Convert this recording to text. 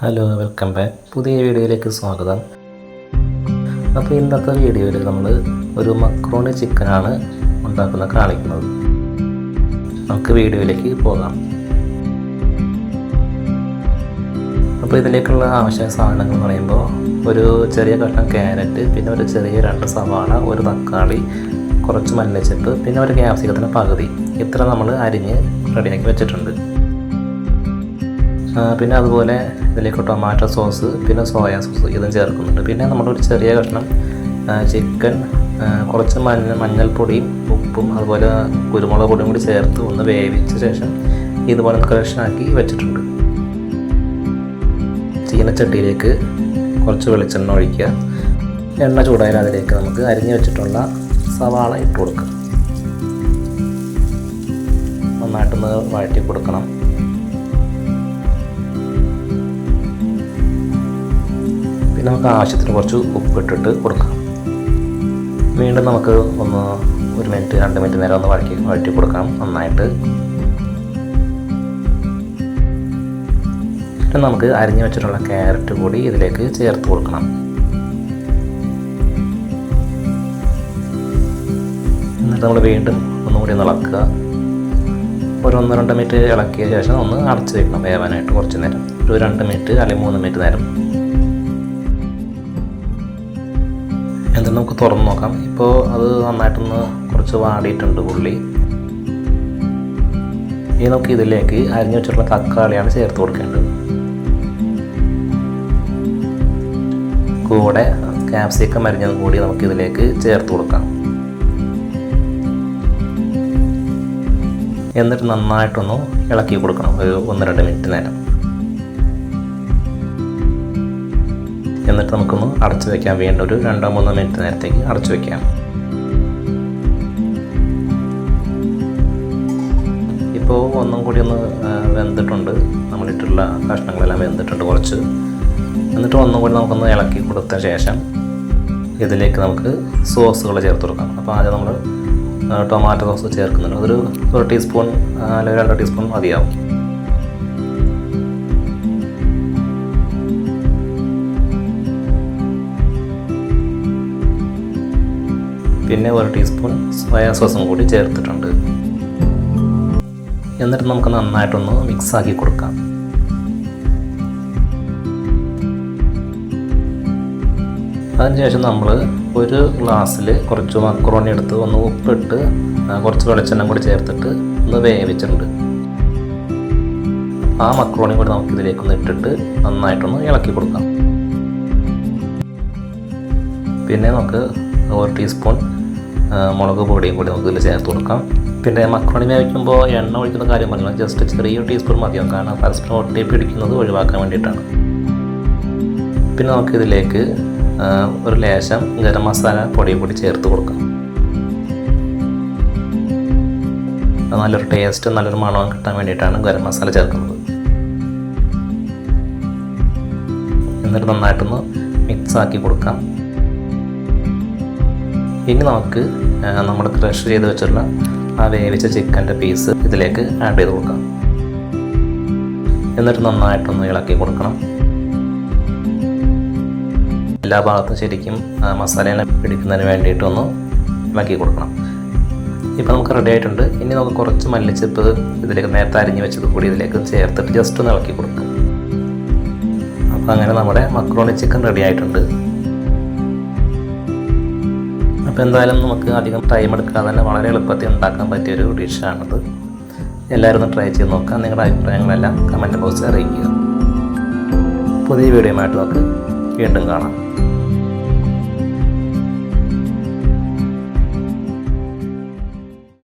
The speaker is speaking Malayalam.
ഹലോ വെൽക്കം ബാക്ക് പുതിയ വീഡിയോയിലേക്ക് സ്വാഗതം. അപ്പോൾ ഇന്നത്തെ വീഡിയോയിൽ നമ്മൾ ഒരു മക്രോണി ചിക്കനാണ് ഉണ്ടാക്കുന്ന കാണിക്കുന്നത്. നമുക്ക് വീഡിയോയിലേക്ക് പോകാം. അപ്പോൾ ഇതിലേക്കുള്ള ആവശ്യ സാധനങ്ങൾ എന്ന് പറയുമ്പോൾ ഒരു ചെറിയ കഷ്ണം ക്യാരറ്റ് പിന്നെ ഒരു ചെറിയ രണ്ട് സവാള ഒരു തക്കാളി കുറച്ച് മല്ലിച്ചപ്പ് പിന്നെ ഒരു ക്യാപ്സിക്കത്തിന്റെ പകുതി. ഇത്ര നമ്മൾ അരിഞ്ഞ് റെഡിയാക്കി വെച്ചിട്ടുണ്ട്. പിന്നെ അതുപോലെ ഇതിലേക്ക് ടൊമാറ്റോ സോസ് പിന്നെ സോയാ സോസ് ഇതും ചേർക്കുന്നുണ്ട്. പിന്നെ നമ്മളൊരു ചെറിയ കഷ്ണം ചിക്കൻ കുറച്ച് മഞ്ഞ മഞ്ഞൾപ്പൊടിയും ഉപ്പും അതുപോലെ കുരുമുളക് പൊടിയും കൂടി ചേർത്ത് ഒന്ന് വേവിച്ച ശേഷം ഇതുപോലെ ക്രഷാക്കി വെച്ചിട്ടുണ്ട്. ചീനച്ചട്ടിയിലേക്ക് കുറച്ച് വെളിച്ചെണ്ണ ഒഴിക്കുക. എണ്ണ ചൂടായാൽ അതിലേക്ക് നമുക്ക് അരിഞ്ഞു വെച്ചിട്ടുള്ള സവാള ഇട്ട് കൊടുക്കാം. നന്നായിട്ടൊന്ന് വഴറ്റി കൊടുക്കണം. നമുക്ക് ആവശ്യത്തിന് കുറച്ച് ഉപ്പിട്ടിട്ട് കൊടുക്കാം. വീണ്ടും നമുക്ക് ഒന്ന് ഒരു മിനിറ്റ് രണ്ട് മിനിറ്റ് നേരം ഒന്ന് വഴറ്റി വഴറ്റി കൊടുക്കാം നന്നായിട്ട്. പിന്നെ നമുക്ക് അരിഞ്ഞു വെച്ചിട്ടുള്ള ക്യാരറ്റ് കൂടി ഇതിലേക്ക് ചേർത്ത് കൊടുക്കണം. എന്നിട്ട് നമ്മൾ വീണ്ടും ഒന്നുകൂടി ഒന്ന് ഇളക്കുക. ഒരു ഒന്ന് രണ്ട് മിനിറ്റ് ഇളക്കിയ ശേഷം ഒന്ന് അടച്ച് വെക്കണം വേവാനായിട്ട് കുറച്ച് നേരം. ഒരു രണ്ട് മിനിറ്റ് അല്ലെങ്കിൽ മൂന്ന് മിനിറ്റ് നേരം. എന്നിട്ട് നമുക്ക് തുറന്ന് നോക്കാം. ഇപ്പോൾ അത് നന്നായിട്ടൊന്ന് കുറച്ച് വാടിയിട്ടുണ്ട് ഉള്ളി ഇനി നമുക്ക് ഇതിലേക്ക് അരിഞ്ഞു വെച്ചിട്ടുള്ള തക്കാളിയാണ് ചേർത്ത് കൊടുക്കേണ്ടത്. കൂടെ ക്യാപ്സിക്കം അരിഞ്ഞത് കൂടി നമുക്ക് ഇതിലേക്ക് ചേർത്ത് കൊടുക്കാം. എന്നിട്ട് നന്നായിട്ടൊന്ന് ഇളക്കി കൊടുക്കണം. ഒരു ഒന്ന് രണ്ട് മിനിറ്റ് നേരം. എന്നിട്ട് നമുക്കൊന്ന് അടച്ചു വയ്ക്കാൻ വീണ്ടും. ഒരു രണ്ടോ മൂന്നോ മിനിറ്റ് നേരത്തേക്ക് അടച്ചു വയ്ക്കാം ഇപ്പോൾ ഒന്നും കൂടി ഒന്ന് വെന്തിട്ടുണ്ട്. നമ്മളിട്ടുള്ള കഷ്ണങ്ങളെല്ലാം വെന്തിട്ടുണ്ട് കുറച്ച്. എന്നിട്ട് ഒന്നും കൂടി നമുക്കൊന്ന് ഇളക്കി കൊടുത്ത ശേഷം ഇതിലേക്ക് നമുക്ക് സോസുകൾ ചേർത്ത് കൊടുക്കാം. അപ്പോൾ ആദ്യം നമ്മൾ ടൊമാറ്റോ സോസ് ചേർക്കുന്നുണ്ട്. അതൊരു ഒരു ടീസ്പൂൺ അല്ലെങ്കിൽ രണ്ട് ടീസ്പൂൺ മതിയാവും. പിന്നെ ഒരു ടീസ്പൂൺ സോയാ സോസും കൂടി ചേർത്തിട്ടുണ്ട്. എന്നിട്ട് നമുക്ക് നന്നായിട്ടൊന്ന് മിക്സ് ആക്കി കൊടുക്കാം. അതിനുശേഷം നമ്മൾ ഒരു ഗ്ലാസ്സിൽ കുറച്ച് മക്രോണി എടുത്ത് ഒന്ന് ഉപ്പിട്ട് കുറച്ച് വെളിച്ചെണ്ണം കൂടി ചേർത്തിട്ട് ഒന്ന് വേവിച്ചിട്ടുണ്ട്. ആ മക്രോണി കൂടി നമുക്ക് ഇതിലേക്ക് ഒന്ന് ഇട്ടിട്ട് നന്നായിട്ടൊന്ന് ഇളക്കി കൊടുക്കാം. പിന്നെ നമുക്ക് ഒരു ടീസ്പൂൺ മുളക് പൊടിയും കൂടി നമുക്ക് ഇതിൽ ചേർത്ത് കൊടുക്കാം. പിന്നെ മക്രോണി വേവിക്കുമ്പോൾ എണ്ണ ഒഴിക്കുന്ന കാര്യം പറഞ്ഞു ജസ്റ്റ് ചെറിയൊരു ടീസ്പൂൺ മതിയാവും കാരണം പരസ്പരം ഒട്ടി പിടിക്കുന്നത് ഒഴിവാക്കാൻ വേണ്ടിയിട്ടാണ്. പിന്നെ നമുക്കിതിലേക്ക് ഒരു ലേശം ഗരം മസാല പൊടിയും കൂടി ചേർത്ത് കൊടുക്കാം. നല്ലൊരു ടേസ്റ്റ് നല്ലൊരു മണവും കിട്ടാൻ വേണ്ടിയിട്ടാണ് ഗരം മസാല ചേർക്കുന്നത്. എന്നിട്ട് നന്നായിട്ടൊന്ന് മിക്സ് ആക്കി കൊടുക്കാം. ഇനി നമുക്ക് നമ്മൾ ക്രഷ് ചെയ്ത് വെച്ചിട്ടുള്ള ആ വേവിച്ച ചിക്കന്റെ പീസ് ഇതിലേക്ക് ആഡ് ചെയ്ത് കൊടുക്കാം. എന്നിട്ട് നന്നായിട്ടൊന്ന് ഇളക്കി കൊടുക്കണം. എല്ലാ ഭാഗത്തും ശരിക്കും മസാലയെ പിടിക്കുന്നതിന് വേണ്ടിയിട്ടൊന്ന് ഇളക്കി കൊടുക്കണം. ഇപ്പോൾ നമുക്ക് റെഡി ആയിട്ടുണ്ട്. ഇനി നമുക്ക് കുറച്ച് മല്ലിച്ചപ്പ് ഇതിലേക്ക് നേരത്തെ അരിഞ്ഞ് വെച്ചത് കൂടി ഇതിലേക്ക് ചേർത്തിട്ട് ജസ്റ്റ് ഒന്ന് ഇളക്കി കൊടുക്കാം. അപ്പോൾ അങ്ങനെ നമ്മുടെ മക്രോണി ചിക്കൻ റെഡി ആയിട്ടുണ്ട്. അപ്പോൾ എന്തായാലും നമുക്ക് അധികം ടൈം എടുക്കാതെ തന്നെ വളരെ എളുപ്പത്തിൽ ഉണ്ടാക്കാൻ പറ്റിയൊരു ഡിഷാണിത് എല്ലാവരും ഒന്ന് ട്രൈ ചെയ്ത് നോക്കാം. നിങ്ങളുടെ അഭിപ്രായങ്ങളെല്ലാം കമന്റ് ബോക്സിൽ അറിയിക്കുക. പുതിയ വീഡിയോ വീഡിയോയുമായിട്ട് നമുക്ക് വീണ്ടും കാണാം.